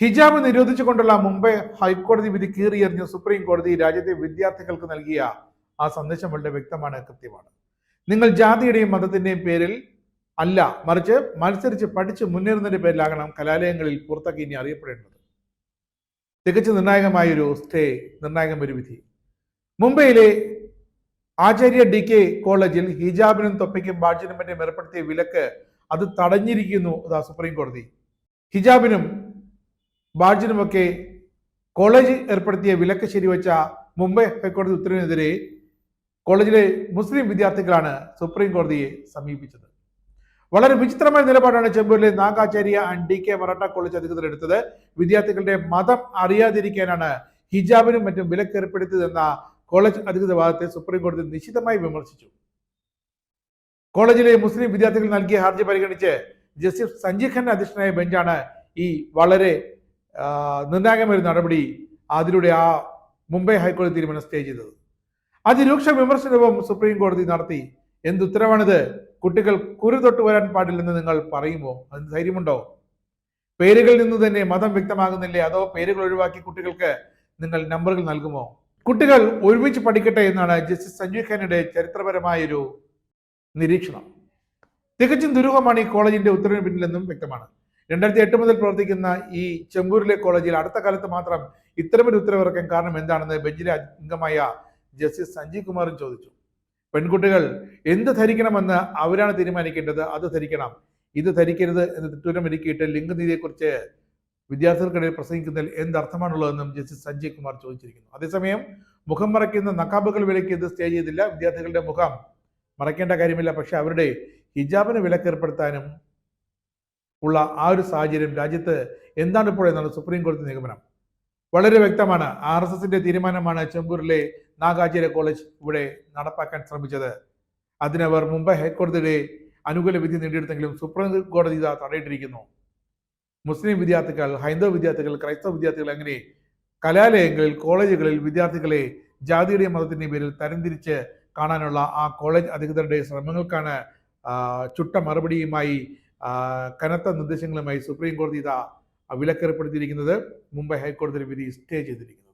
ഹിജാബ് നിരോധിച്ചുകൊണ്ടുള്ള മുംബൈ ഹൈക്കോടതി വിധി കീറിയെറിഞ്ഞ സുപ്രീം കോടതി രാജ്യത്തെ വിദ്യാർത്ഥികൾക്ക് നൽകിയ ആ സന്ദേശം വളരെ വ്യക്തമാണ് കൃത്യമാണ്. നിങ്ങൾ ജാതിയുടെയും മതത്തിന്റെയും പേരിൽ അല്ല മറിച്ച് മത്സരിച്ച് പഠിച്ച് മുന്നേറുന്നതിന്റെ പേരിലാകണം കലാലയങ്ങളിൽ പുറത്തൊക്കെ ഇനി അറിയപ്പെടേണ്ടത്. തികച്ചു നിർണായകമായൊരു സ്റ്റേ നിർണായകം ഒരു വിധി. മുംബൈയിലെ ആചാര്യ ഡി കെ കോളേജിൽ ഹിജാബിനും തൊപ്പയ്ക്കും ബാഡ്ജിനും മറ്റും ഏർപ്പെടുത്തിയ വിലക്ക് അത് തടഞ്ഞിരിക്കുന്നു അതാ സുപ്രീം കോടതി. ഹിജാബിനും ബാഡ്ജിനുമൊക്കെ കോളേജ് ഏർപ്പെടുത്തിയ വിലക്ക് ശരിവച്ച മുംബൈ ഹൈക്കോടതി ഉത്തരവിനെതിരെ കോളേജിലെ മുസ്ലിം വിദ്യാർത്ഥികളാണ് സുപ്രീം കോടതിയെ സമീപിച്ചത്. വളരെ വിചിത്രമായ നിലപാടാണ് ചെമ്പൂരിലെ Nagacharya and D K Marathe college അധികൃതർ എടുത്തത്. വിദ്യാർത്ഥികളുടെ മതം അറിയാതിരിക്കാനാണ് ഹിജാബിനും മറ്റും വിലക്ക് ഏർപ്പെടുത്തിയതെന്ന കോളേജ് അധികൃത വാദത്തെ സുപ്രീം കോടതി നിശിതമായി വിമർശിച്ചു. കോളേജിലെ മുസ്ലിം വിദ്യാർത്ഥികൾ നൽകിയ ഹർജി പരിഗണിച്ച് ജസ്റ്റിസ് സഞ്ജീവ് അധ്യക്ഷനായ ബെഞ്ചാണ് ഈ വളരെ നിർണായകമായ ഒരു നടപടി അതിലൂടെ ആ മുംബൈ ഹൈക്കോടതി തീരുമാനം സ്റ്റേ ചെയ്തത്. അതിരൂക്ഷ വിമർശനവും സുപ്രീം കോടതി നടത്തി. എന്ത് ഉത്തരവാണിത്? കുട്ടികൾ കുരു തൊട്ട് വരാൻ പാടില്ലെന്ന് നിങ്ങൾ പറയുമോ? അതിന് ധൈര്യമുണ്ടോ? പേരുകളിൽ നിന്ന് തന്നെ മതം വ്യക്തമാകുന്നില്ലേ? അതോ പേരുകൾ ഒഴിവാക്കി കുട്ടികൾക്ക് നിങ്ങൾ നമ്പറുകൾ നൽകുമോ? കുട്ടികൾ ഒരുമിച്ച് പഠിക്കട്ടെ എന്നാണ് ജസ്റ്റിസ് സഞ്ജു ഖാനയുടെ ചരിത്രപരമായൊരു നിരീക്ഷണം. തികച്ചും ദുരൂഹമാണ് ഈ കോളേജിന്റെ ഉത്തരവിന് പിന്നിലെന്നും വ്യക്തമാണ്. രണ്ടായിരത്തി എട്ട് മുതൽ പ്രവർത്തിക്കുന്ന ഈ ചെമ്പൂരിലെ കോളേജിൽ അടുത്ത കാലത്ത് മാത്രം ഇത്തരമൊരു ഉത്തരവിറക്കാൻ കാരണം എന്താണെന്ന് ബെഞ്ചിലെ അംഗമായ ജസ്റ്റിസ് സഞ്ജീവ് കുമാറും ചോദിച്ചു. പെൺകുട്ടികൾ എന്ത് ധരിക്കണമെന്ന് അവരാണ് തീരുമാനിക്കേണ്ടത്? അത് ധരിക്കണം. ഇത് ധരിക്കരുത് എന്ന് തിട്ടൂരം ഒരുക്കിയിട്ട് ലിംഗനീതിയെക്കുറിച്ച് വിദ്യാർത്ഥികൾക്കിടയിൽ പ്രസംഗിക്കുന്നതിൽ എന്തർത്ഥമാണുള്ളതെന്നും ജസ്റ്റിസ് സഞ്ജയ് കുമാർ ചോദിച്ചിരിക്കുന്നു. അതേസമയം മുഖം മറയ്ക്കുന്ന നക്കാബുകൾ വിലക്ക് ഇത് സ്റ്റേ ചെയ്തില്ല. വിദ്യാർത്ഥികളുടെ മുഖം മറയ്ക്കേണ്ട കാര്യമില്ല. പക്ഷെ അവരുടെ ഹിജാബിന് വിലക്കേർപ്പെടുത്താനും ഉള്ള ആ ഒരു സാഹചര്യം രാജ്യത്ത് എന്താണ് ഇപ്പോൾ എന്നാണ് സുപ്രീം കോടതി നിഗമനം. വളരെ വ്യക്തമാണ്. ആർ എസ് എസിന്റെ തീരുമാനമാണ് ചെമ്പൂരിലെ നാഗാചാര്യ കോളേജ് ഇവിടെ നടപ്പാക്കാൻ ശ്രമിച്ചത്. അതിനവർ മുംബൈ ഹൈക്കോടതിയുടെ അനുകൂല വിധി നേടിയെടുത്തെങ്കിലും സുപ്രീം കോടതി ഇത് തടയിട്ടിരിക്കുന്നു. മുസ്ലിം വിദ്യാർത്ഥികൾ ഹൈന്ദവ വിദ്യാർത്ഥികൾ ക്രൈസ്തവ വിദ്യാർത്ഥികൾ അങ്ങനെ കലാലയങ്ങളിൽ കോളേജുകളിൽ വിദ്യാർത്ഥികളെ ജാതിയുടെയും മതത്തിന്റെയും പേരിൽ തരംതിരിച്ച് കാണാനുള്ള ആ കോളേജ് അധികൃതരുടെ ശ്രമങ്ങൾക്കാണ് ചുട്ട മറുപടിയുമായി കനത്ത നിർദ്ദേശങ്ങളുമായി സുപ്രീം കോടതി ഇതാ വിലക്കേർപ്പെടുത്തിയിരിക്കുന്നത്. മുംബൈ ഹൈക്കോടതി വിധി സ്റ്റേ ചെയ്തിരിക്കുന്നത്